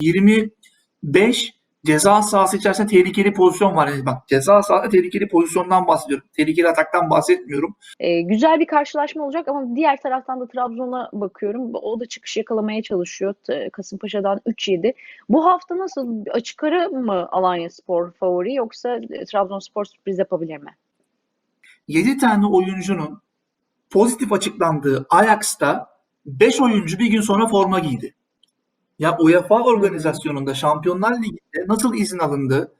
25 ceza sahası içerisinde tehlikeli pozisyon var. Yani bak ceza sahasında tehlikeli pozisyondan bahsediyorum. Tehlikeli ataktan bahsetmiyorum. Ee, güzel bir karşılaşma olacak ama diğer taraftan da Trabzon'a bakıyorum. O da çıkış yakalamaya çalışıyor. Kasımpaşa'dan 3-7. Bu hafta nasıl? Açık ara mı Alanya Spor favori yoksa e, Trabzonspor sürpriz yapabilir mi? 7 tane oyuncunun pozitif açıklandığı Ajax'ta 5 oyuncu bir gün sonra forma giydi. Ya UEFA organizasyonunda Şampiyonlar Ligi'nde nasıl izin alındı?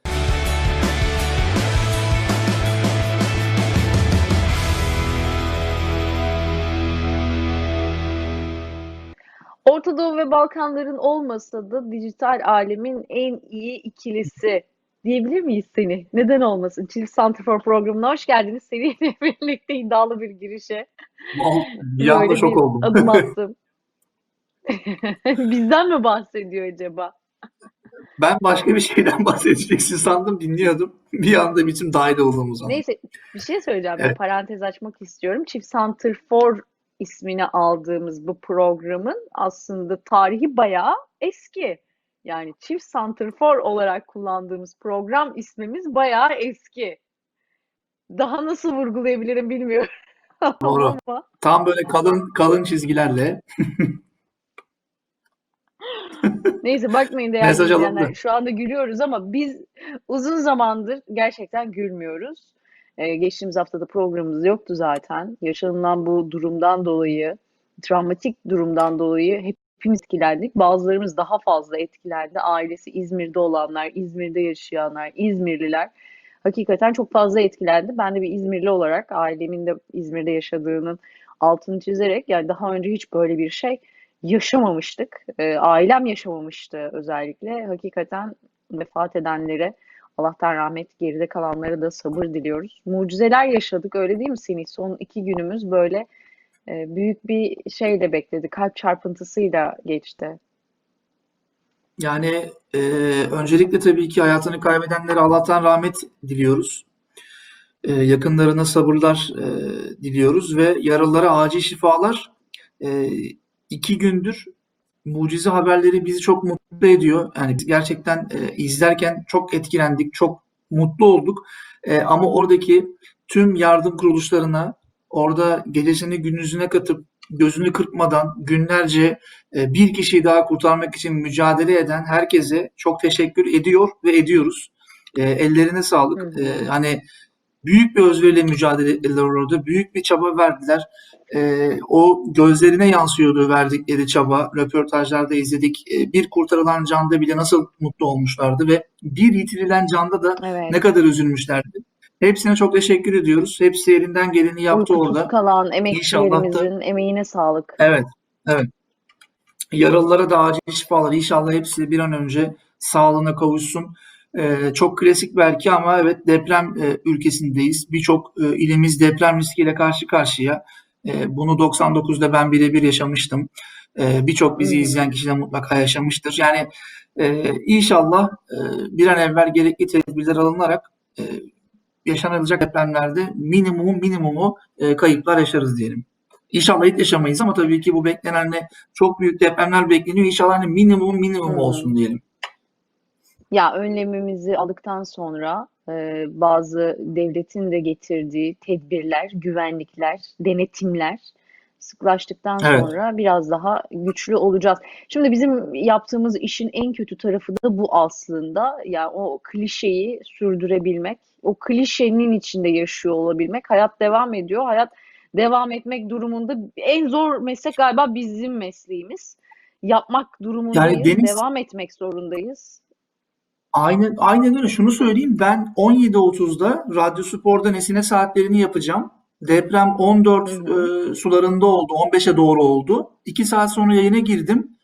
Orta Doğu ve Balkanların olmasa da dijital alemin en iyi ikilisi diyebilir miyiz seni? Neden olmasın? Çift Santrfor programına hoş geldiniz. Seninle birlikte iddialı bir girişe. Böyle şok oldum. adım attım. Bizden mi bahsediyor acaba? Ben başka bir şeyden bahsedeceksin sandım dinliyordum. Bir anda bizim dahil olduğumuz an. Neyse bir şey söyleyeceğim. Evet. parantez açmak istiyorum. Çift Santrfor ismini aldığımız bu programın aslında tarihi bayağı eski. Yani çift santrfor olarak kullandığımız program ismimiz bayağı eski. Daha nasıl vurgulayabilirim bilmiyorum. Doğru. Tam böyle kalın kalın çizgilerle. neyse bakmayın değerli Mesaj izleyenler. Şu anda gülüyoruz ama biz uzun zamandır gerçekten gülmüyoruz. Ee, geçtiğimiz haftada programımız yoktu zaten. Yaşanılan bu durumdan dolayı, travmatik durumdan dolayı hepimiz etkilendik. Bazılarımız daha fazla etkilendi. Ailesi İzmir'de olanlar, İzmir'de yaşayanlar, İzmirliler hakikaten çok fazla etkilendi. Ben de bir İzmirli olarak ailemin de İzmir'de yaşadığının altını çizerek yani daha önce hiç böyle bir şey yaşamamıştık. Ee, ailem yaşamamıştı özellikle. Hakikaten vefat edenlere Allah'tan rahmet, geride kalanlara da sabır diliyoruz. Mucizeler yaşadık öyle değil mi Seni? Son iki günümüz böyle e, büyük bir şeyle bekledi. Kalp çarpıntısıyla geçti. Yani e, öncelikle tabii ki hayatını kaybedenlere Allah'tan rahmet diliyoruz. E, yakınlarına sabırlar e, diliyoruz ve yaralılara acil şifalar. E, iki gündür mucize haberleri bizi çok mutlu ediyor. Yani gerçekten e, izlerken çok etkilendik, çok mutlu olduk. E, ama oradaki tüm yardım kuruluşlarına orada gecesini gündüzüne katıp gözünü kırpmadan günlerce e, bir kişiyi daha kurtarmak için mücadele eden herkese çok teşekkür ediyor ve ediyoruz. E, ellerine sağlık. E, hani büyük bir özveriyle mücadele ettiler orada. Büyük bir çaba verdiler. E, o gözlerine yansıyordu verdikleri çaba. Röportajlarda izledik. E, bir kurtarılan canda bile nasıl mutlu olmuşlardı ve bir yitirilen canda da Evet. ne kadar üzülmüşlerdi. Hepsine çok teşekkür ediyoruz. Hepsi elinden geleni yaptı Uykusuz orada. kalan da emekçilerimizin emeğine sağlık. Evet, evet. Yaralılara da acil şifalar. İnşallah hepsi bir an önce sağlığına kavuşsun. Ee, çok klasik belki ama evet deprem e, ülkesindeyiz. Birçok e, ilimiz deprem riskiyle karşı karşıya. E, bunu 99'da ben birebir yaşamıştım. E, Birçok bizi Hı. izleyen kişi de mutlaka yaşamıştır. Yani e, inşallah e, bir an evvel gerekli tedbirler alınarak e, yaşanılacak depremlerde minimumu minimumu e, kayıplar yaşarız diyelim. İnşallah hiç yaşamayız ama tabii ki bu beklenen ne çok büyük depremler bekleniyor. İnşallah hani minimum minimum Hı. olsun diyelim. Ya önlemimizi aldıktan sonra e, bazı devletin de getirdiği tedbirler, güvenlikler, denetimler sıklaştıktan Evet. sonra biraz daha güçlü olacağız. Şimdi bizim yaptığımız işin en kötü tarafı da bu aslında. Yani o klişeyi sürdürebilmek, o klişenin içinde yaşıyor olabilmek. Hayat devam ediyor. Hayat devam etmek durumunda en zor meslek galiba bizim mesleğimiz. Yapmak durumundayız, Deniz- devam etmek zorundayız. Aynen, aynen öyle. Şunu söyleyeyim. Ben 17.30'da Radyo Spor'da Nesine saatlerini yapacağım. Deprem 14 Hı e, sularında oldu. 15'e doğru oldu. 2 saat sonra yayına girdim.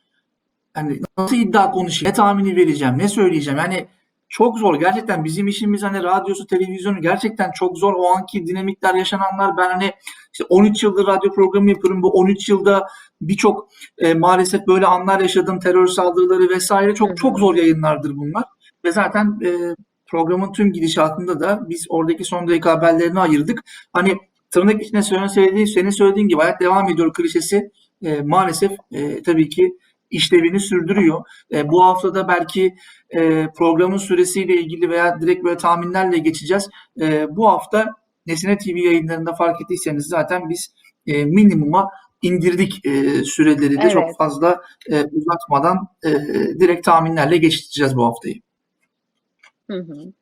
Hani nasıl iddia konuşayım? Ne tahmini vereceğim? Ne söyleyeceğim? Yani çok zor. Gerçekten bizim işimiz hani radyosu, televizyonu gerçekten çok zor. O anki dinamikler yaşananlar ben hani işte 13 yıldır radyo programı yapıyorum. Bu 13 yılda birçok e, maalesef böyle anlar yaşadım. Terör saldırıları vesaire. Hı hı. Çok çok zor yayınlardır bunlar. Ve zaten e, programın tüm gidişatında da biz oradaki son dakika haberlerini ayırdık. Hani tırnak içinde senin söylediğin, senin söylediğin gibi hayat devam ediyor klişesi e, maalesef e, tabii ki işlevini sürdürüyor. E, bu haftada belki e, programın süresiyle ilgili veya direkt böyle tahminlerle geçeceğiz. E, bu hafta Nesine TV yayınlarında fark ettiyseniz zaten biz e, minimuma indirdik e, süreleri de Evet. çok fazla e, uzatmadan e, direkt tahminlerle geçeceğiz bu haftayı. Hı hı.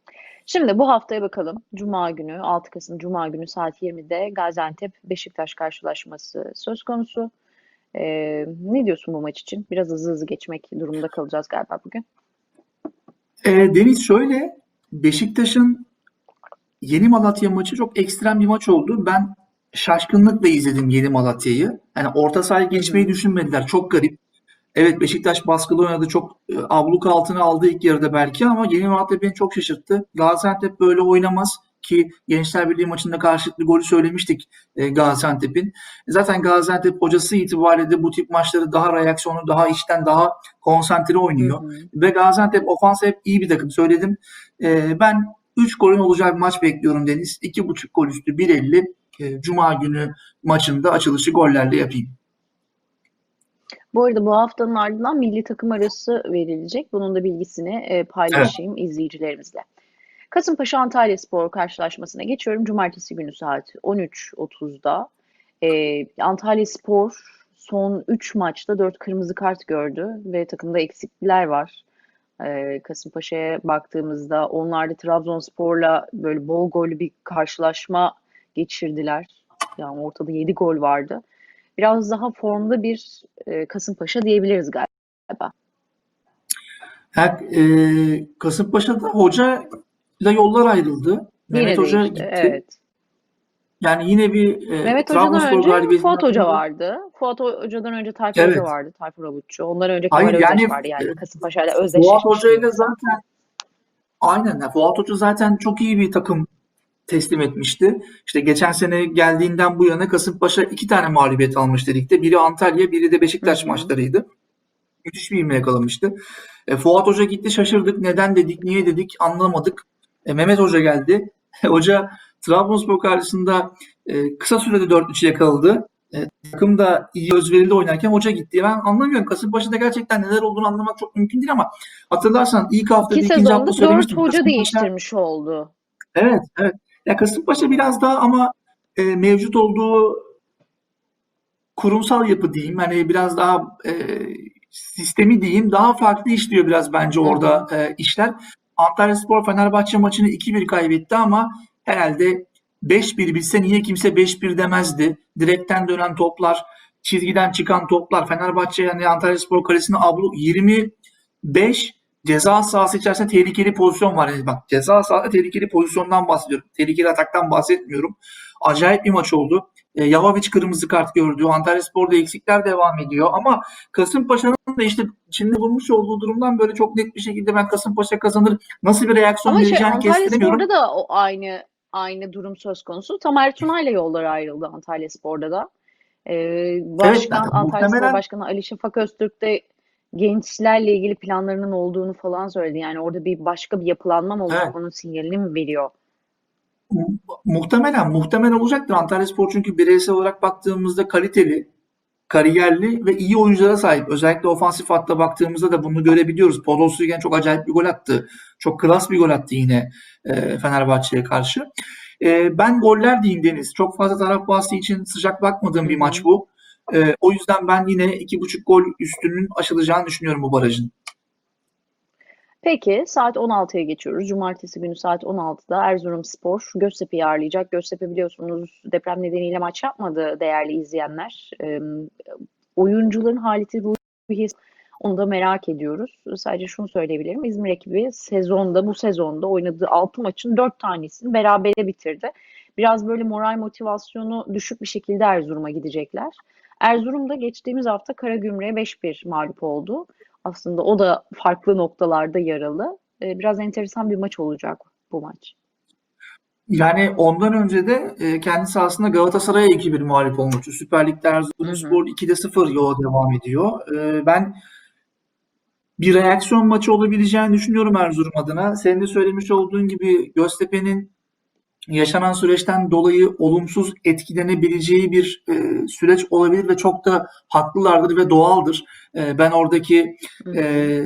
Şimdi bu haftaya bakalım. Cuma günü, 6 Kasım Cuma günü saat 20'de Gaziantep Beşiktaş karşılaşması söz konusu. Ee, ne diyorsun bu maç için? Biraz hızlı hızlı geçmek durumunda kalacağız galiba bugün. E, Deniz şöyle Beşiktaş'ın Yeni Malatya maçı çok ekstrem bir maç oldu. Ben şaşkınlıkla izledim Yeni Malatya'yı. Yani orta sahayı geçmeyi düşünmediler. Çok garip. Evet Beşiktaş baskılı oynadı. Çok e, abluk altına aldı ilk yarıda belki ama Yeni Malatya beni çok şaşırttı. Gaziantep böyle oynamaz ki Gençler Birliği maçında karşılıklı golü söylemiştik e, Gaziantep'in. Zaten Gaziantep hocası itibariyle de bu tip maçları daha reaksiyonu, daha içten, daha konsantre Hı oynuyor. hı. Ve Gaziantep ofansı hep iyi bir takım söyledim. Ee, ben 3 golün olacağı bir maç bekliyorum Deniz. 2.5 gol üstü 1.50 e, Cuma günü maçında açılışı gollerle yapayım. Bu arada bu haftanın ardından milli takım arası verilecek. Bunun da bilgisini e, paylaşayım izleyicilerimizle. Kasımpaşa Antalya Spor karşılaşmasına geçiyorum. Cumartesi günü saat 13.30'da. E, Antalya Spor son 3 maçta 4 kırmızı kart gördü ve takımda eksiklikler var. E, Kasımpaşa'ya baktığımızda onlar da Trabzonspor'la böyle bol gollü bir karşılaşma geçirdiler. Yani ortada 7 gol vardı. Biraz daha formda bir e, Kasımpaşa diyebiliriz galiba. Her, e, Kasımpaşa'da hoca ile yollar ayrıldı. Mehmet Yine Hoca değişti. gitti. Evet. Yani yine bir e, Mehmet Hoca'dan Trabzonspor önce galibiyetinden Fuat Hoca vardı. Fuat Hoca'dan önce Tayfur Evet. Hoca vardı. Tayfur Avutçu. Ondan önce Hayır, Kemal Özdeş yani, vardı. Yani e, Kasımpaşa ile Fuat özdeşleşmiş. Hoca ile zaten aynen Fuat Hoca zaten çok iyi bir takım teslim etmişti. İşte geçen sene geldiğinden bu yana Kasımpaşa iki tane mağlubiyet almıştı ligde. Biri Antalya, biri de Beşiktaş Hı hı. maçlarıydı. Müthiş bir ivme yakalamıştı. E, Fuat Hoca gitti şaşırdık. Neden dedik, niye dedik anlamadık. E, Mehmet Hoca geldi. Hoca Trabzonspor karşısında e, kısa sürede 4-3 yakaladı. E, takım da iyi özverili oynarken hoca gitti. Ben anlamıyorum. Kasımpaşa'da gerçekten neler olduğunu anlamak çok mümkün değil ama hatırlarsan ilk haftada İki ikinci hafta söylemiştim. hoca Kasımpaşa- değiştirmiş oldu. Evet, evet. Ya Kasımpaşa biraz daha ama e, mevcut olduğu kurumsal yapı diyeyim. Hani biraz daha e, sistemi diyeyim. Daha farklı işliyor biraz bence orada e, işler. Antalyaspor Fenerbahçe maçını 2-1 kaybetti ama herhalde 5-1 bilse niye kimse 5-1 demezdi. Direkten dönen toplar, çizgiden çıkan toplar. Fenerbahçe yani Antalyaspor kalesine ablu 25 ceza sahası içerisinde tehlikeli pozisyon var. Yani bak ceza sahasında tehlikeli pozisyondan bahsediyorum. Tehlikeli ataktan bahsetmiyorum. Acayip bir maç oldu. E, Yavaviç kırmızı kart gördü. Antalyaspor'da eksikler devam ediyor ama Kasımpaşa'nın da işte içinde bulmuş olduğu durumdan böyle çok net bir şekilde ben Kasımpaşa kazanır nasıl bir reaksiyon şey vereceğini Antalya kestiremiyorum. Spor'da da o aynı aynı durum söz konusu. Tamer Tuna'yla yolları ayrıldı Antalya Spor'da da. Ee, başkan yani Antalya Spor muhtemelen- Başkanı Ali Şafak Öztürk de gençlerle ilgili planlarının olduğunu falan söyledi. Yani orada bir başka bir yapılanma mı olacak Evet. onun sinyalini mi veriyor? Mu- Muhtemelen muhtemel olacaktır. Antalyaspor çünkü bireysel olarak baktığımızda kaliteli, kariyerli ve iyi oyunculara sahip. Özellikle ofansif hatta baktığımızda da bunu görebiliyoruz. Podolski çok acayip bir gol attı. Çok klas bir gol attı yine e, Fenerbahçe'ye karşı. E, ben goller diyeyim Deniz. Çok fazla taraf bahsi için sıcak bakmadığım bir maç bu. E, o yüzden ben yine 2.5 gol üstünün aşılacağını düşünüyorum bu barajın. Peki saat 16'ya geçiyoruz. Cumartesi günü saat 16'da Erzurumspor Göztepe'yi ağırlayacak. Göztepe biliyorsunuz deprem nedeniyle maç yapmadı değerli izleyenler. Ee, oyuncuların haleti ruhi onu da merak ediyoruz. Sadece şunu söyleyebilirim. İzmir ekibi sezonda bu sezonda oynadığı 6 maçın 4 tanesini berabere bitirdi. Biraz böyle moral motivasyonu düşük bir şekilde Erzurum'a gidecekler. Erzurum'da geçtiğimiz hafta Karagümrük'e 5-1 mağlup oldu. Aslında o da farklı noktalarda yaralı. Ee, Biraz enteresan bir maç olacak bu maç. Yani ondan önce de e, kendi sahasında Galatasaray'a 2-1 mağlup olmuştu. Süper Lig'de Erzurumspor 2'de 0 yola devam ediyor. E, ben bir reaksiyon maçı olabileceğini düşünüyorum Erzurum adına. Senin de söylemiş olduğun gibi Göztepe'nin yaşanan süreçten dolayı olumsuz etkilenebileceği bir e, süreç olabilir ve çok da haklılardır ve doğaldır. E, ben oradaki e,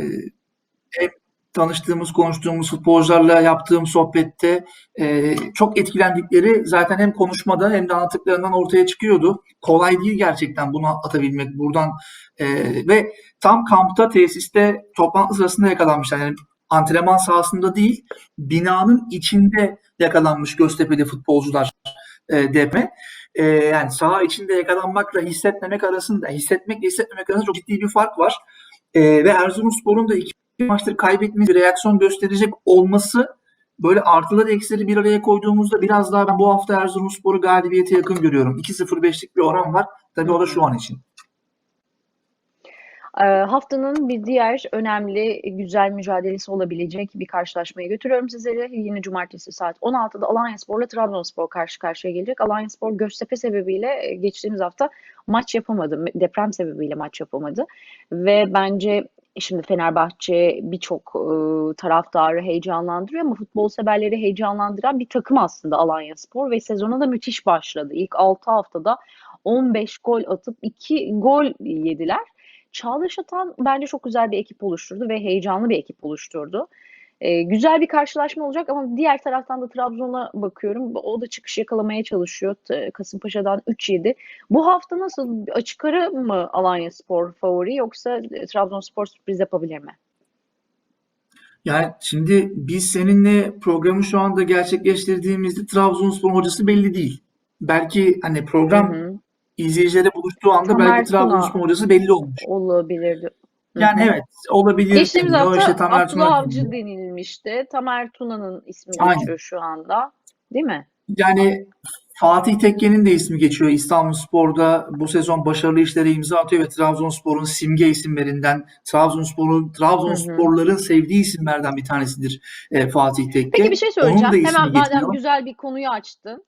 hep tanıştığımız, konuştuğumuz futbolcularla yaptığım sohbette e, çok etkilendikleri zaten hem konuşmada hem de anlattıklarından ortaya çıkıyordu. Kolay değil gerçekten bunu atabilmek buradan e, ve tam kampta, tesiste toplantı sırasında yakalanmışlar. Yani antrenman sahasında değil, binanın içinde yakalanmış Göztepe'li futbolcular e, depreme. E, yani saha içinde yakalanmakla hissetmemek arasında, hissetmekle hissetmemek arasında çok ciddi bir fark var. E, ve Erzurumspor'un da iki maçtır kaybetmesi, reaksiyon gösterecek olması böyle artıları eksileri bir araya koyduğumuzda biraz daha ben bu hafta Erzurumspor'u galibiyete yakın görüyorum. 2-0-5'lik bir oran var. Tabii o da şu an için. Ee, Haftanın bir diğer önemli, güzel mücadelesi olabilecek bir karşılaşmaya götürüyorum sizleri. Yine cumartesi saat 16'da Alanyaspor'la Trabzonspor karşı karşıya gelecek. Alanyaspor Göztepe sebebiyle e, geçtiğimiz hafta maç yapamadı. Deprem sebebiyle maç yapamadı. Ve bence şimdi Fenerbahçe birçok e, taraftarı heyecanlandırıyor ama futbol severleri heyecanlandıran bir takım aslında Alanyaspor ve sezona da müthiş başladı. İlk 6 haftada 15 gol atıp 2 gol yediler. Çağdaş Atan bence çok güzel bir ekip oluşturdu ve heyecanlı bir ekip oluşturdu. Ee, güzel bir karşılaşma olacak ama diğer taraftan da Trabzon'a bakıyorum. O da çıkış yakalamaya çalışıyor. Kasımpaşa'dan 3 yedi. Bu hafta nasıl? Açık ara mı Alanyaspor favori yoksa e, Trabzonspor sürpriz yapabilir mi? Yani şimdi biz seninle programı şu anda gerçekleştirdiğimizde Trabzonspor hocası belli değil. Belki hani Hı program hı. İzleyicilere buluştuğu anda Tamer belki Trabzonspor hocası belli olmuş. olabilirdi. Yani evet olabilir Geçtiğimiz deniyor. hafta İşte Tamer Abdullah Tuna Avcı deniyor. denilmişti. Tamer Tuna'nın ismi Aynen. geçiyor şu anda. Değil mi? Yani Fatih Tekke'nin de ismi geçiyor. İstanbulspor'da bu sezon başarılı işlere imza atıyor ve Trabzonspor'un simge isimlerinden, Trabzonspor'un Hı hı. Trabzonsporların sevdiği isimlerden bir tanesidir e, Fatih Peki Tekke. bir şey söyleyeceğim. Hemen madem güzel bir konuyu açtın.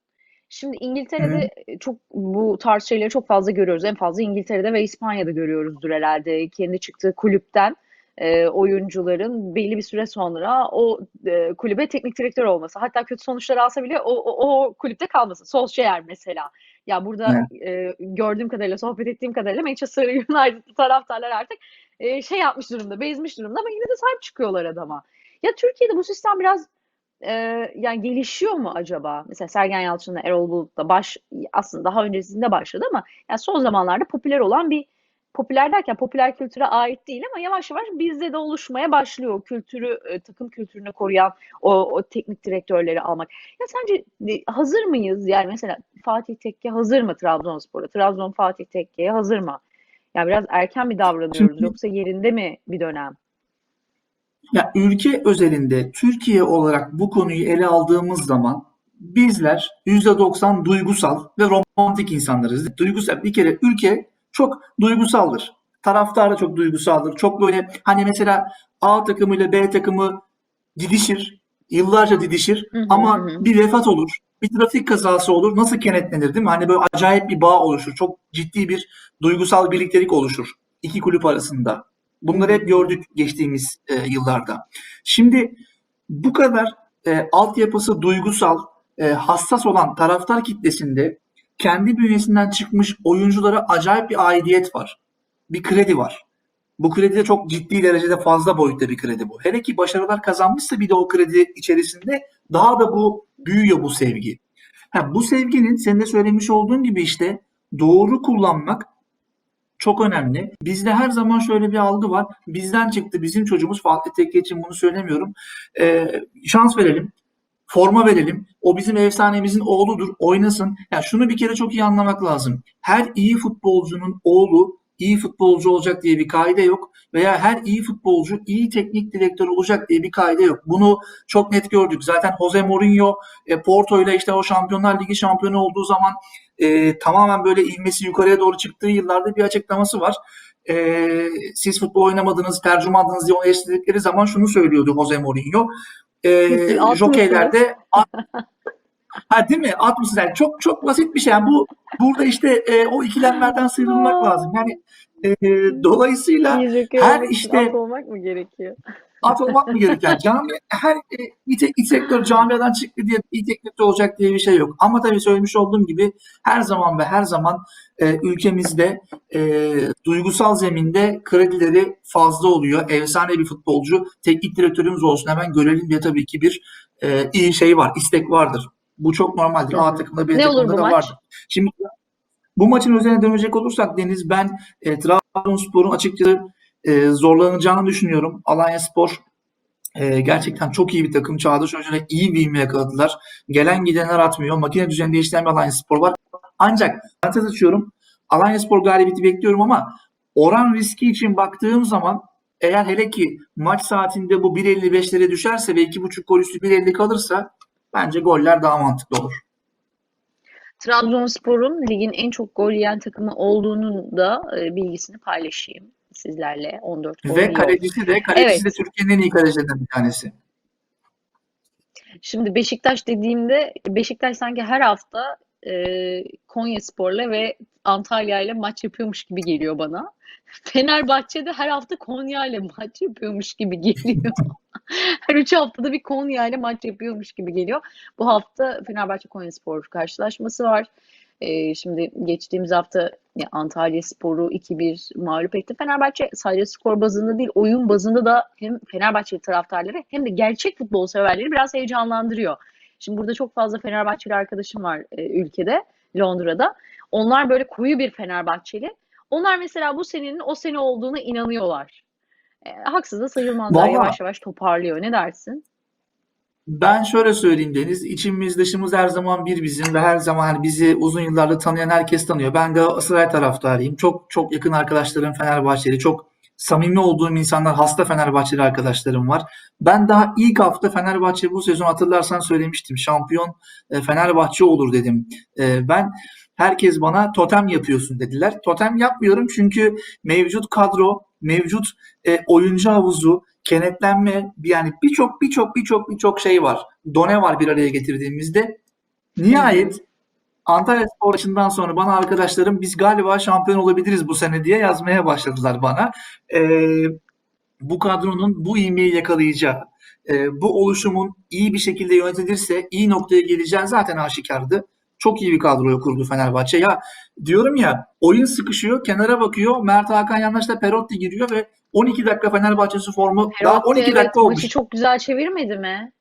Şimdi Hı hı. İngiltere'de çok bu tarz şeyleri çok fazla görüyoruz. En fazla İngiltere'de ve İspanya'da görüyoruzdur herhalde. Kendi çıktığı kulüpten e, oyuncuların belli bir süre sonra o e, kulübe teknik direktör olması. Hatta kötü sonuçlar alsa bile o, o, o kulüpte kalması. Solskjaer mesela. Ya burada Evet. e, gördüğüm kadarıyla, sohbet ettiğim kadarıyla Manchester United taraftarlar artık e, şey yapmış durumda, bezmiş durumda ama yine de sahip çıkıyorlar adama. Ya Türkiye'de bu sistem biraz e, yani gelişiyor mu acaba? Mesela Sergen Yalçın'la Erol Bulut'la baş aslında daha öncesinde başladı ama yani son zamanlarda popüler olan bir popüler derken popüler kültüre ait değil ama yavaş yavaş bizde de oluşmaya başlıyor o kültürü e, takım kültürünü koruyan o, o teknik direktörleri almak. Ya sence e, hazır mıyız? Yani mesela Fatih Tekke hazır mı Trabzonspor'a? Trabzon Fatih Tekke'ye hazır mı? Yani biraz erken mi davranıyoruz yoksa yerinde mi bir dönem? Ya ülke özelinde Türkiye olarak bu konuyu ele aldığımız zaman bizler %90 duygusal ve romantik insanlarız. Duygusal bir kere ülke çok duygusaldır. Taraftar da çok duygusaldır. Çok böyle hani mesela A takımıyla B takımı didişir. Yıllarca didişir. Hı hı hı Ama hı. bir vefat olur. Bir trafik kazası olur. Nasıl kenetlenir değil mi? Hani böyle acayip bir bağ oluşur. Çok ciddi bir duygusal birliktelik oluşur. iki kulüp arasında. Bunları hep gördük geçtiğimiz e, yıllarda. Şimdi bu kadar e, altyapısı duygusal, e, hassas olan taraftar kitlesinde kendi bünyesinden çıkmış oyunculara acayip bir aidiyet var. Bir kredi var. Bu kredi de çok ciddi derecede fazla boyutta bir kredi bu. Hele ki başarılar kazanmışsa bir de o kredi içerisinde daha da bu büyüyor bu sevgi. Ha, bu sevginin senin de söylemiş olduğun gibi işte doğru kullanmak çok önemli. Bizde her zaman şöyle bir algı var. Bizden çıktı bizim çocuğumuz Fatih Tekke için bunu söylemiyorum. Ee, şans verelim. Forma verelim. O bizim efsanemizin oğludur. Oynasın. Yani şunu bir kere çok iyi anlamak lazım. Her iyi futbolcunun oğlu iyi futbolcu olacak diye bir kaide yok. Veya her iyi futbolcu iyi teknik direktör olacak diye bir kaide yok. Bunu çok net gördük. Zaten Jose Mourinho e, Porto ile işte o Şampiyonlar Ligi şampiyonu olduğu zaman e, tamamen böyle ivmesi yukarıya doğru çıktığı yıllarda bir açıklaması var. E, siz futbol oynamadınız, tercümandınız diye onu eleştirdikleri zaman şunu söylüyordu Jose Mourinho. E, jokeylerde ha, değil mi? At mısınız? Yani çok çok basit bir şey. Yani bu burada işte e, o ikilemlerden sıyrılmak lazım. Yani e, dolayısıyla her işte at olmak mı gerekiyor? At olmak mı gereken? Cami, her e, tek, bir sektör camiadan çıktı diye iyi teknikte olacak diye bir şey yok. Ama tabii söylemiş olduğum gibi her zaman ve her zaman e, ülkemizde e, duygusal zeminde kredileri fazla oluyor. Efsane bir futbolcu. Teknik direktörümüz olsun hemen görelim diye tabii ki bir e, iyi şey var, istek vardır. Bu çok normaldir. A takımda B takımda da vardır. Şimdi bu maçın üzerine dönecek olursak Deniz ben e, Trabzonspor'un açıkçası e, zorlanacağını düşünüyorum. Alanyaspor e, gerçekten çok iyi bir takım. Çağdaş Hoca'yla iyi bir ivme yakaladılar. Gelen gidenler atmıyor. Makine düzeninde işleyen bir Alanyaspor var. Ancak parantez açıyorum. Alanyaspor galibiyeti bekliyorum ama oran riski için baktığım zaman eğer hele ki maç saatinde bu 1.55'lere düşerse ve 2.5 gol üstü 1.50 kalırsa bence goller daha mantıklı olur. Trabzonspor'un ligin en çok gol yiyen takımı olduğunun da e, bilgisini paylaşayım sizlerle. 14 gol Ve kalecisi de kalecisi Evet. de Türkiye'nin en iyi kalecilerinden bir tanesi. Şimdi Beşiktaş dediğimde Beşiktaş sanki her hafta e, Konyaspor'la ve Antalya'yla maç yapıyormuş gibi geliyor bana. Fenerbahçe de her hafta Konya'yla maç yapıyormuş gibi geliyor. Her üç haftada bir Konya'yla maç yapıyormuş gibi geliyor. Bu hafta Fenerbahçe Konyaspor karşılaşması var. E, şimdi geçtiğimiz hafta ya, Antalya Spor'u 2-1 mağlup etti. Fenerbahçe sadece skor bazında değil oyun bazında da hem Fenerbahçeli taraftarları hem de gerçek futbol severleri biraz heyecanlandırıyor. Şimdi burada çok fazla Fenerbahçeli arkadaşım var e, ülkede, Londra'da. Onlar böyle koyu bir Fenerbahçeli. Onlar mesela bu senenin o sene olduğuna inanıyorlar. E, haksız da sayılmazlar. Vallahi- Yavaş yavaş toparlıyor. Ne dersin? Ben şöyle söyleyeyim Deniz, içimiz dışımız her zaman bir bizim ve her zaman hani bizi uzun yıllardır tanıyan herkes tanıyor. Ben Galatasaray taraftarıyım. Çok çok yakın arkadaşlarım Fenerbahçeli, çok samimi olduğum insanlar, hasta Fenerbahçeli arkadaşlarım var. Ben daha ilk hafta Fenerbahçe bu sezon hatırlarsan söylemiştim. Şampiyon e, Fenerbahçe olur dedim. E, Ben herkes bana totem yapıyorsun dediler. Totem yapmıyorum çünkü mevcut kadro, mevcut e, oyuncu havuzu, kenetlenme yani birçok birçok birçok birçok şey var. Done var bir araya getirdiğimizde. Nihayet Antalya Spor maçından sonra bana arkadaşlarım biz galiba şampiyon olabiliriz bu sene diye yazmaya başladılar bana. Ee, bu kadronun bu ivmeyi yakalayacağı, e, bu oluşumun iyi bir şekilde yönetilirse iyi noktaya geleceği zaten aşikardı. Çok iyi bir kadroyu kurdu Fenerbahçe. Ya diyorum ya oyun sıkışıyor, kenara bakıyor. Mert Hakan Yandaş'la Perotti giriyor ve 12 dakika Fenerbahçe'si formu daha Perotti 12 evet dakika olmuş. maçı çok güzel çevirmedi mi?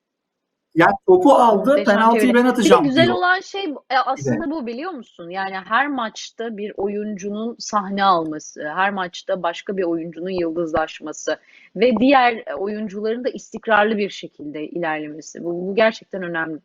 Ya topu aldı, Muhteşem penaltıyı çevirdi. ben Bir de atacağım güzel diyor. olan şey e, aslında bu biliyor musun? Yani her maçta bir oyuncunun sahne alması, her maçta başka bir oyuncunun yıldızlaşması ve diğer oyuncuların da istikrarlı bir şekilde ilerlemesi. Bu, bu gerçekten önemli.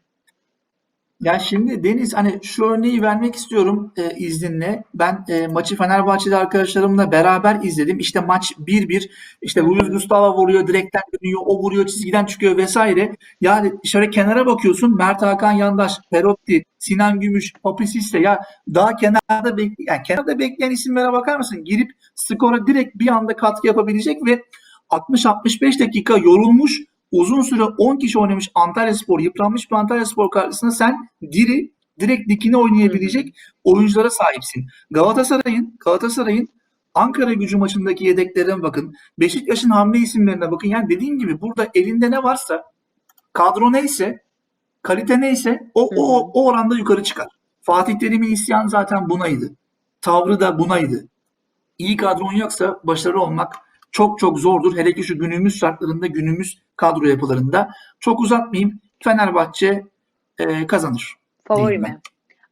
Ya şimdi Deniz hani şu örneği vermek istiyorum e, izninle. Ben e, maçı Fenerbahçeli arkadaşlarımla beraber izledim. İşte maç 1-1. İşte Luis Gustavo vuruyor, direkten dönüyor, o vuruyor, çizgiden çıkıyor vesaire. Yani şöyle kenara bakıyorsun. Mert Hakan Yandaş, Perotti, Sinan Gümüş, Papi Sisse ya daha kenarda bekleyen, yani kenarda bekleyen isimlere bakar mısın? Girip skora direkt bir anda katkı yapabilecek ve 60-65 dakika yorulmuş uzun süre 10 kişi oynamış Antalyaspor, yıpranmış bir Antalyaspor karşısında sen diri, direkt dikine oynayabilecek oyunculara sahipsin. Galatasaray'ın Galatasaray'ın Ankara Gücü maçındaki yedeklerine bakın. Beşiktaş'ın hamle isimlerine bakın. Yani dediğim gibi burada elinde ne varsa kadro neyse, kalite neyse o, o, o oranda yukarı çıkar. Fatih Terim'in isyanı zaten bunaydı. Tavrı da bunaydı. İyi kadron yoksa başarılı olmak çok çok zordur. Hele ki şu günümüz şartlarında, günümüz kadro yapılarında. Çok uzatmayayım. Fenerbahçe e, kazanır. Favori Diyeyim mi?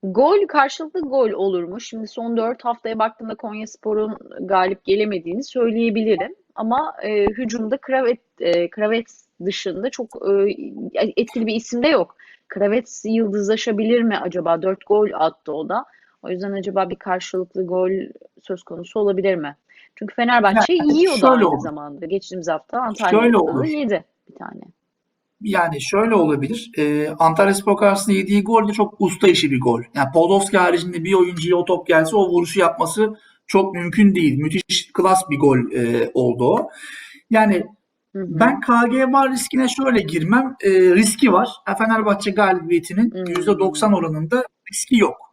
Gol karşılıklı gol olur mu? Şimdi son 4 haftaya baktığımda Konyaspor'un galip gelemediğini söyleyebilirim. Ama e, hücumda Kravet, e, Kravet dışında çok e, etkili bir isim de yok. Kravet yıldızlaşabilir mi acaba? 4 gol attı o da. O yüzden acaba bir karşılıklı gol söz konusu olabilir mi? Çünkü Fenerbahçe Yani yiyordu aynı olur. zamanda. Geçtiğimiz hafta Antalya'da yedi bir tane. Yani şöyle olabilir. E, Antalyaspor karşısında yediği gol de çok usta işi bir gol. Yani Podolski haricinde bir oyuncuya o top gelse o vuruşu yapması çok mümkün değil. Müthiş klas bir gol e, oldu o. Yani Hı hı. Ben KG var riskine şöyle girmem. E, riski var. E, Fenerbahçe galibiyetinin Hmm. %90 oranında riski yok.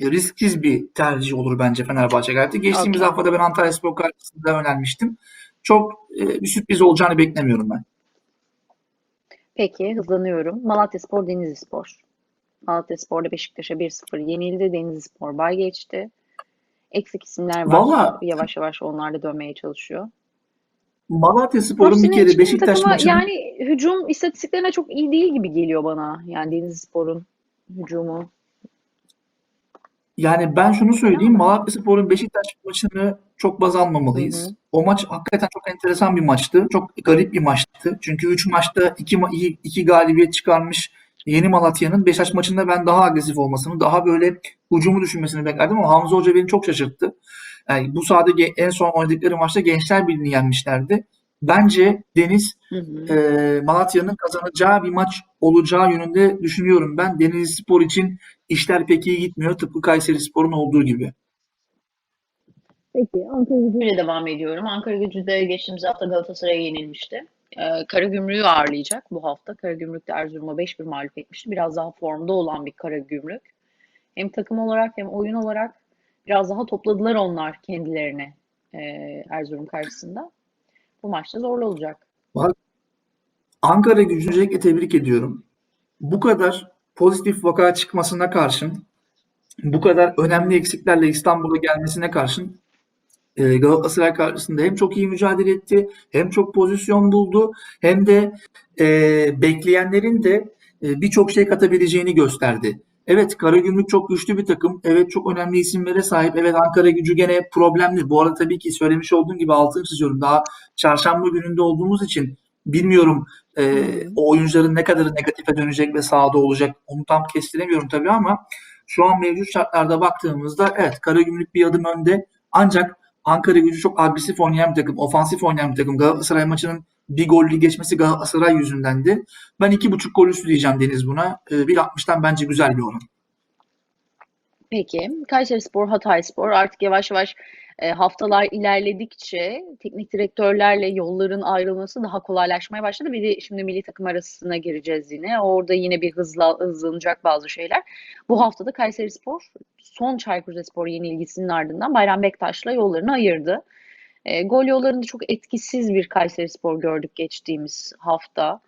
Risksiz bir tercih olur bence Fenerbahçe galibiyeti. Geçtiğimiz Okey. haftada ben Antalyaspor karşısında önermiştim. Çok e, bir sürpriz olacağını beklemiyorum ben. Peki hızlanıyorum. Malatyaspor, Denizlispor. Malatyaspor'da Beşiktaş'a 1-0 yenildi. Denizlispor bay geçti. Eksik isimler var. Valla Yavaş yavaş onlar da dönmeye çalışıyor. Malatyaspor'un bir Aksine kere Beşiktaş maçını yani hücum istatistiklerine çok iyi değil gibi geliyor bana. Yani Denizlispor'un hücumu. Yani ben şunu söyleyeyim Yani. Malatyaspor'un Beşiktaş maçını çok baz Hı almamalıyız. hı. O maç hakikaten çok enteresan bir maçtı. Çok garip bir maçtı. Çünkü 3 maçta 2 iki, iki galibiyet çıkarmış Yeni Malatya'nın Beşiktaş maçında ben daha agresif olmasını, daha böyle hücumu düşünmesini beklerdim ama Hamza Hoca beni çok şaşırttı. Yani bu sahada en son oynadıkları maçta Gençler Birliği'ni yenmişlerdi. Bence Deniz Hı hı. e, Malatya'nın kazanacağı bir maç olacağı yönünde düşünüyorum ben. Denizlispor için işler pek iyi gitmiyor. Tıpkı Kayserispor'un olduğu gibi. Peki Ankara Gücü'yle devam ediyorum. Ankara Gücü de geçtiğimiz hafta Galatasaray'a yenilmişti. Ee, Karagümrük'ü ağırlayacak bu hafta. Karagümrük de Erzurum'a 5-1 mağlup etmişti. Biraz daha formda olan bir Karagümrük. Hem takım olarak hem oyun olarak biraz daha topladılar onlar kendilerini e, Erzurum karşısında. Bu maçta zorlu olacak. Ankara Gücü'nü tebrik ediyorum. Bu kadar pozitif vaka çıkmasına karşın, bu kadar önemli eksiklerle İstanbul'a gelmesine karşın e, Galatasaray karşısında hem çok iyi mücadele etti, hem çok pozisyon buldu, hem de e, bekleyenlerin de e, birçok şey katabileceğini gösterdi. Evet Karagümrük çok güçlü bir takım. Evet çok önemli isimlere sahip. Evet Ankara Gücü gene problemli. Bu arada tabii ki söylemiş olduğum gibi altını çiziyorum. Daha çarşamba gününde olduğumuz için bilmiyorum e, o oyuncuların ne kadarı negatife dönecek ve sahada olacak. Onu tam kestiremiyorum tabii ama şu an mevcut şartlarda baktığımızda evet Karagümrük bir adım önde. Ancak Ankara Gücü çok agresif oynayan bir takım, ofansif oynayan bir takım. Galatasaray maçının bir gollü geçmesi Galatasaray yüzündendi. Ben iki buçuk gol üstü diyeceğim Deniz buna. Ee, 1.60'tan bence güzel bir oran. Peki Kayserispor, Hatayspor artık yavaş yavaş e, haftalar ilerledikçe teknik direktörlerle yolların ayrılması daha kolaylaşmaya başladı. Bir de şimdi milli takım arasına gireceğiz yine. Orada yine bir hızla hızlanacak bazı şeyler. Bu haftada Kayserispor son Çaykur Rizespor yenilgisinin ardından Bayram Bektaş'la yollarını ayırdı. E, gol yollarında çok etkisiz bir Kayserispor gördük geçtiğimiz hafta.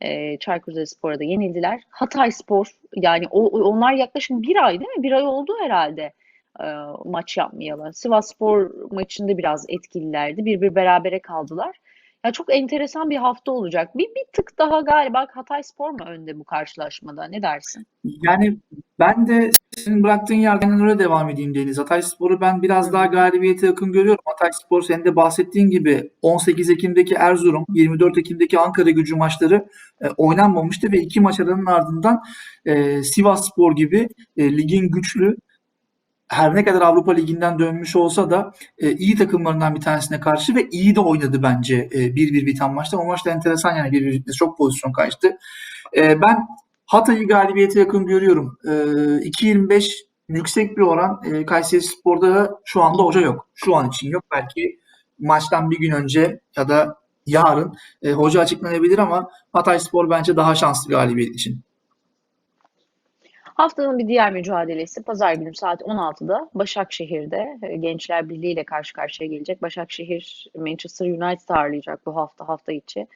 E, Çaykur Rizespor'a da yenildiler. Hatayspor yani o, onlar yaklaşık bir ay değil mi? Bir ay oldu herhalde e, maç yapmayalı. Sivasspor maçında biraz etkililerdi. Bir bir berabere kaldılar. Ya çok enteresan bir hafta olacak. Bir, bir tık daha galiba Hatayspor mu önde bu karşılaşmada? Ne dersin? Yani ben de senin bıraktığın yerden öyle devam edeyim Deniz. Hatayspor'u ben Hı biraz daha galibiyete yakın görüyorum. Hatayspor senin de bahsettiğin gibi 18 Ekim'deki Erzurum, 24 Ekim'deki Ankara Gücü maçları e, oynanmamıştı ve iki maç aranın ardından e, Sivasspor gibi e, ligin güçlü her ne kadar Avrupa Ligi'nden dönmüş olsa da e, iyi takımlarından bir tanesine karşı ve iyi de oynadı bence e, 1-1 biten maçta. O maçta enteresan yani 1-1 bitmesi çok pozisyon kaçtı. E, ben Hatay'ı galibiyete yakın görüyorum. E, 2.25 yüksek bir oran. E, Kayserispor'da da şu anda hoca yok. Şu an için yok. Belki maçtan bir gün önce ya da yarın e, hoca açıklanabilir ama Hatayspor bence daha şanslı galibiyet için. Haftanın bir diğer mücadelesi pazar günü saat 16'da Başakşehir'de e, Gençler Birliği ile karşı karşıya gelecek. Başakşehir Manchester United ağırlayacak bu hafta hafta içi.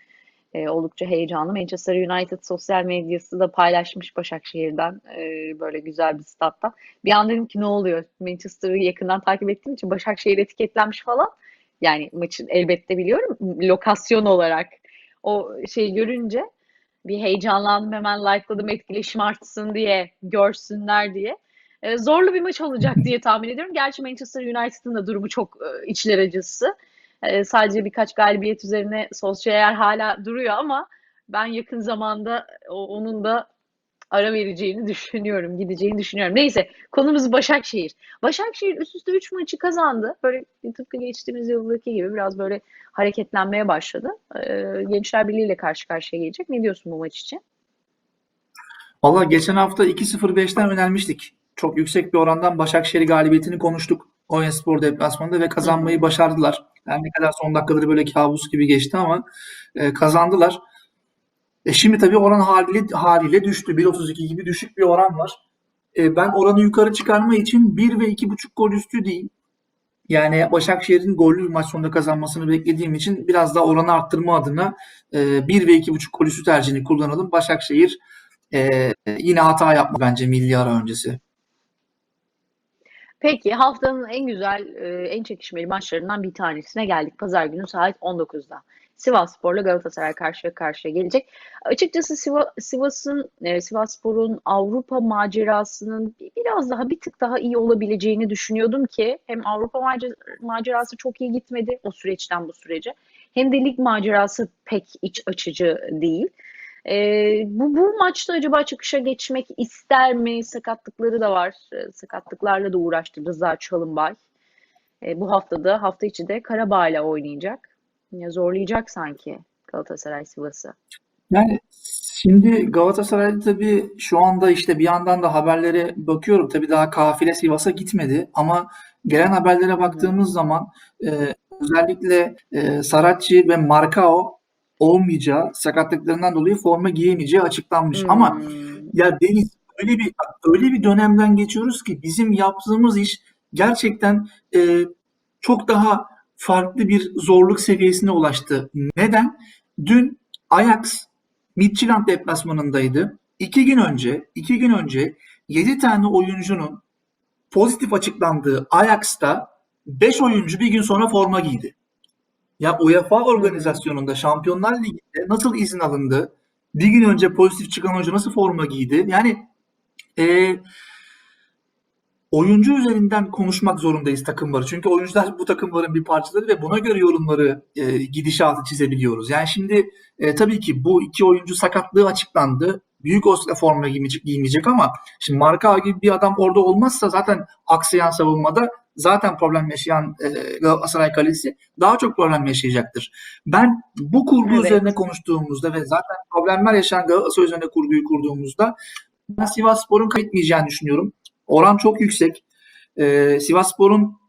E, oldukça heyecanlı. Manchester United sosyal medyası da paylaşmış Başakşehir'den e, böyle güzel bir stat'tan. Bir an dedim ki ne oluyor? Manchester'ı yakından takip ettiğim için Başakşehir etiketlenmiş falan. Yani maçın elbette biliyorum lokasyon olarak o şeyi görünce bir heyecanlandım hemen likeladım etkileşim artsın diye görsünler diye. E, zorlu bir maç olacak diye tahmin ediyorum. Gerçi Manchester United'ın da durumu çok e, içler acısı. E, sadece birkaç galibiyet üzerine Solskjaer hala duruyor ama ben yakın zamanda onun da ara vereceğini düşünüyorum, gideceğini düşünüyorum. Neyse konumuz Başakşehir. Başakşehir üst üste 3 maçı kazandı. Böyle tıpkı geçtiğimiz yıldaki gibi biraz böyle hareketlenmeye başladı. Ee, Gençler Birliği ile karşı karşıya gelecek. Ne diyorsun bu maç için? Valla geçen hafta 2-0-5'ten önermiştik. Çok yüksek bir orandan Başakşehir galibiyetini konuştuk. Konyaspor deplasmanında ve kazanmayı başardılar. Her ne kadar son dakikaları böyle kabus gibi geçti ama e, kazandılar. E şimdi tabii oran haliyle, haliyle düştü. 1.32 gibi düşük bir oran var. E, ben oranı yukarı çıkarma için 1 ve 2.5 gol üstü değil. Yani Başakşehir'in gollü maç sonunda kazanmasını beklediğim için biraz daha oranı arttırma adına e, 1 ve 2.5 gol üstü tercihini kullanalım. Başakşehir e, yine hata yapma bence milli ara öncesi. Peki haftanın en güzel, e, en çekişmeli maçlarından bir tanesine geldik. Pazar günü saat 19'da. Sivasspor'la Galatasaray karşıya karşıya gelecek. Açıkçası Siva- Sivas'ın, e, Sivasspor'un Avrupa macerasının bi- biraz daha bir tık daha iyi olabileceğini düşünüyordum ki hem Avrupa macer- macerası çok iyi gitmedi o süreçten bu sürece. Hem de lig macerası pek iç açıcı değil. E, bu, bu maçta acaba çıkışa geçmek ister mi? Sakatlıkları da var. E, sakatlıklarla da uğraştı Rıza Çalınbay. E, bu haftada hafta içi de Karabağ'la oynayacak. Ya zorlayacak sanki Galatasaray Sivas'ı. Yani şimdi Galatasaray'da tabii şu anda işte bir yandan da haberlere bakıyorum. Tabii daha kafile Sivas'a gitmedi ama gelen haberlere hı. baktığımız zaman e, özellikle e, Saracchi ve Marcao olmayacağı sakatlıklarından dolayı forma giyemeyeceği açıklanmış. Ama Hmm. ya Deniz öyle bir öyle bir dönemden geçiyoruz ki bizim yaptığımız iş gerçekten e, çok daha farklı bir zorluk seviyesine ulaştı. Neden? Dün Ajax Midtjylland deplasmanındaydı. İki gün önce, iki gün önce 7 tane oyuncunun pozitif açıklandığı Ajax'ta 5 oyuncu bir gün sonra forma giydi. Ya UEFA organizasyonunda Şampiyonlar Ligi'nde nasıl izin alındı? Bir gün önce pozitif çıkan oyuncu nasıl forma giydi? Yani e, oyuncu üzerinden konuşmak zorundayız takımları. Çünkü oyuncular bu takımların bir parçaları ve buna göre yorumları, e, gidişatı çizebiliyoruz. Yani şimdi e, tabii ki bu iki oyuncu sakatlığı açıklandı. Büyük olsa forma giymeyecek, giymeyecek ama şimdi Marka gibi bir adam orada olmazsa zaten aksayan savunmada zaten problem yaşayan e, Galatasaray kalesi daha çok problem yaşayacaktır. Ben bu kurgu Evet. üzerine konuştuğumuzda ve zaten problemler yaşayan Galatasaray üzerine kurguyu kurduğumuzda ben Sivasspor'un kaybetmeyeceğini düşünüyorum. Oran çok yüksek. Ee, Sivasspor'un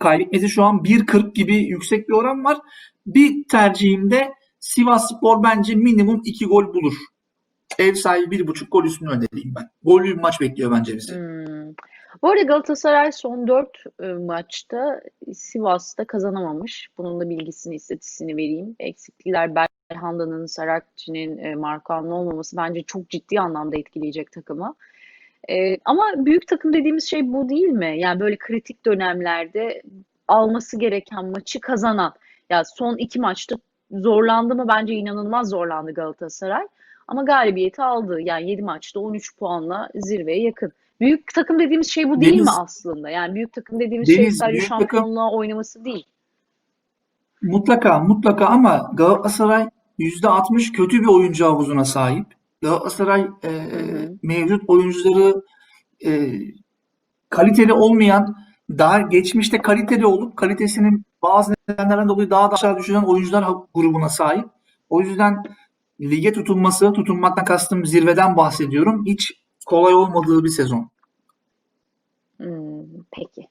kaybetmesi şu an 1.40 gibi yüksek bir oran var. Bir tercihimde Sivasspor bence minimum 2 gol bulur. Ev sahibi 1.5 gol üstünü önereyim ben. Gollü bir maç bekliyor bence bizi. Hmm. Bu arada Galatasaray son 4 maçta Sivas'ta kazanamamış. Bunun da bilgisini, istatistiğini vereyim. Eksiklikler Belhanda'nın, Sarakçı'nın, e, Markan'ın olmaması bence çok ciddi anlamda etkileyecek takımı. E, ama büyük takım dediğimiz şey bu değil mi? Yani böyle kritik dönemlerde alması gereken maçı kazanan. Ya son iki maçta zorlandı mı? Bence inanılmaz zorlandı Galatasaray. Ama galibiyeti aldı. Yani 7 maçta 13 puanla zirveye yakın. Büyük takım dediğimiz şey bu değil mi Deniz, aslında? Yani büyük takım dediğimiz şey Deniz sadece büyük takım şampiyonluğa oynaması değil. mutlaka mutlaka ama Galatasaray %60 kötü bir oyuncu havuzuna sahip. Galatasaray e, Hı mevcut oyuncuları e, kaliteli olmayan, daha geçmişte kaliteli olup kalitesinin bazı nedenlerden dolayı daha da aşağı düşüren oyuncular grubuna sahip. O yüzden lige tutunması, tutunmaktan kastım zirveden bahsediyorum. Hiç kolay olmadığı bir sezon. Hmm, peki.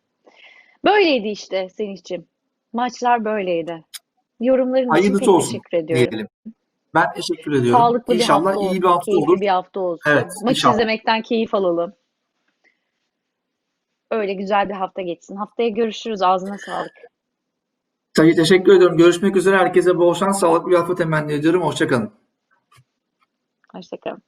Böyleydi işte Semih'ciğim. Maçlar böyleydi. Yorumların için Hayırlısı olsun teşekkür ediyorum. diyelim. Ben teşekkür ediyorum. Sağlıklı bir İnşallah hafta iyi bir hafta keyifli olur. bir hafta olsun. Evet, Maç inşallah. izlemekten keyif alalım. Öyle güzel bir hafta geçsin. Haftaya görüşürüz. Ağzına sağlık. Tabii teşekkür ediyorum. Görüşmek üzere. Herkese bol şans, sağlıklı bir hafta temenni ediyorum. Hoşçakalın. Hoşça kalın.